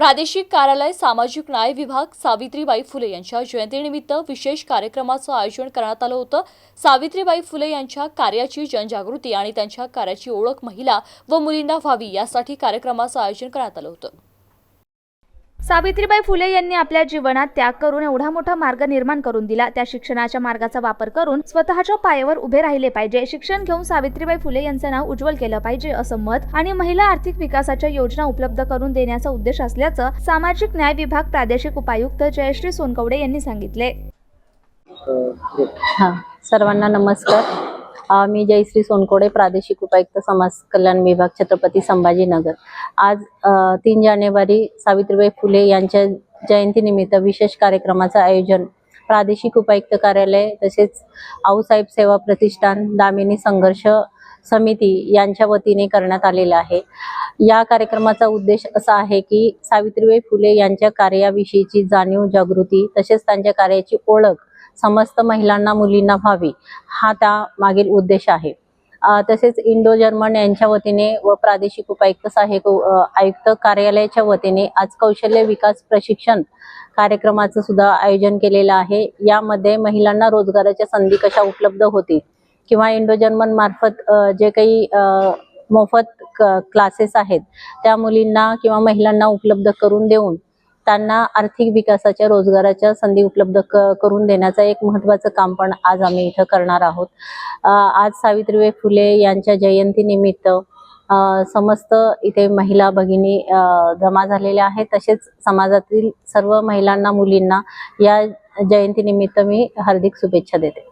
प्रादेशिक कार्यालय सामाजिक न्याय विभाग सावित्रीबाई फुले यांच्या जयंतीनिमित्त विशेष कार्यक्रमाचं आयोजन करण्यात आलं होतं. सावित्रीबाई फुले यांच्या कार्याची जनजागृती आणि त्यांच्या कार्याची ओळख महिला व मुलींना व्हावी यासाठी कार्यक्रमाचं आयोजन करण्यात आलं होतं. सावित्रीबाई फुले यांनी आपल्या जीवनात त्याग करून एवढा मोठा मार्ग निर्माण करून दिला. त्या शिक्षणाच्या मार्गाचा वापर करून स्वतःच्या पायावर उभे राहिले पाहिजे. शिक्षण घेऊन सावित्रीबाई फुले यांचं नाव उज्ज्वल केलं पाहिजे असं मत आणि महिला आर्थिक विकासाच्या योजना उपलब्ध करून देण्याचा उद्देश असल्याचं सामाजिक न्याय विभाग प्रादेशिक उपायुक्त जयश्री सोनकवडे यांनी सांगितले. सर्वांना नमस्कार. मी जयश्री सोनकोडे प्रादेशिक उपायुक्त समाज कल्याण विभाग छत्रपती संभाजीनगर. आज तीन जानेवारी सावित्रीबाई फुले यांच्या जयंतीनिमित्त विशेष कार्यक्रमाचं आयोजन प्रादेशिक उपायुक्त कार्यालय तसेच आऊसाहेब सेवा प्रतिष्ठान दामिनी संघर्ष समिती यांच्या वतीने करण्यात आलेलं आहे. या कार्यक्रमाचा उद्देश असा आहे की सावित्रीबाई फुले यांच्या कार्याविषयीची जाणीव जागृती तसेच त्यांच्या कार्याची ओळख समस्त महिलांना मुलींना व्हावी हा त्या मागील उद्देश आहे. तसेच इंडो जर्मन यांच्या वतीने व प्रादेशिक उपायुक्त सहाय्यक आयुक्त कार्यालयाच्या वतीने आज कौशल्य विकास प्रशिक्षण कार्यक्रमाचं सुद्धा आयोजन केलेलं आहे. यामध्ये महिलांना रोजगाराच्या संधी कशा उपलब्ध होतील किंवा इंडो जर्मन मार्फत जे काही मोफत क्लासेस आहेत त्या मुलींना किंवा महिलांना उपलब्ध करून देऊन त्यांना आर्थिक विकासाच्या रोजगाराच्या संधी उपलब्ध क करून देण्याचं एक महत्त्वाचं काम पण आज आम्ही इथं करणार आहोत. आज सावित्रीबाई फुले यांच्या जयंतीनिमित्त समस्त इथे महिला भगिनी जमा झालेल्या आहेत. तसेच समाजातील सर्व महिलांना मुलींना या जयंतीनिमित्त मी हार्दिक शुभेच्छा देते.